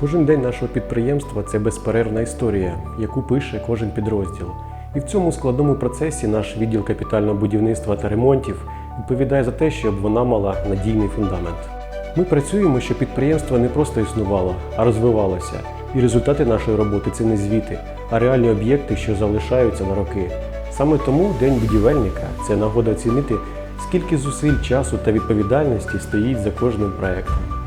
Кожен день нашого підприємства це безперервна історія, яку пише кожен підрозділ. І в цьому складному процесі наш відділ капітального будівництва та ремонтів відповідає за те, щоб вона мала надійний фундамент. Ми працюємо, щоб підприємство не просто існувало, а розвивалося. І результати нашої роботи це не звіти, а реальні об'єкти, що залишаються на роки. Саме тому День будівельника це нагода оцінити, скільки зусиль, часу та відповідальності стоїть за кожним проектом.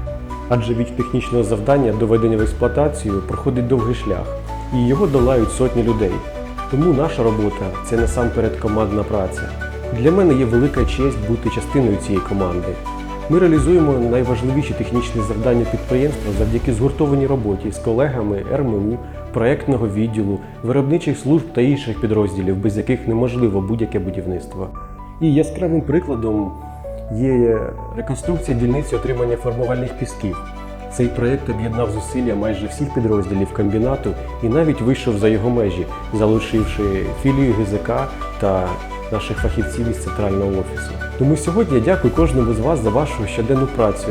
Адже від технічного завдання до введення в експлуатацію проходить довгий шлях, і його долають сотні людей. Тому наша робота це насамперед командна праця. Для мене є велика честь бути частиною цієї команди. Ми реалізуємо найважливіші технічні завдання підприємства завдяки згуртованій роботі з колегами РМУ, проектного відділу, виробничих служб та інших підрозділів, без яких неможливо будь-яке будівництво. І яскравим прикладом є реконструкція дільниці отримання формувальних пісків. Цей проєкт об'єднав зусилля майже всіх підрозділів комбінату і навіть вийшов за його межі, залишивши філію ГЗК та наших фахівців із центрального офісу. Тому сьогодні я дякую кожному з вас за вашу щоденну працю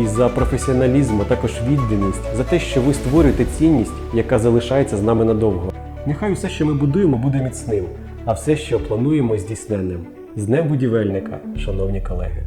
і за професіоналізм, а також відданість, за те, що ви створюєте цінність, яка залишається з нами надовго. Нехай усе, що ми будуємо, буде міцним, а все, що плануємо, здійсненним. З Днем будівельника, шановні колеги.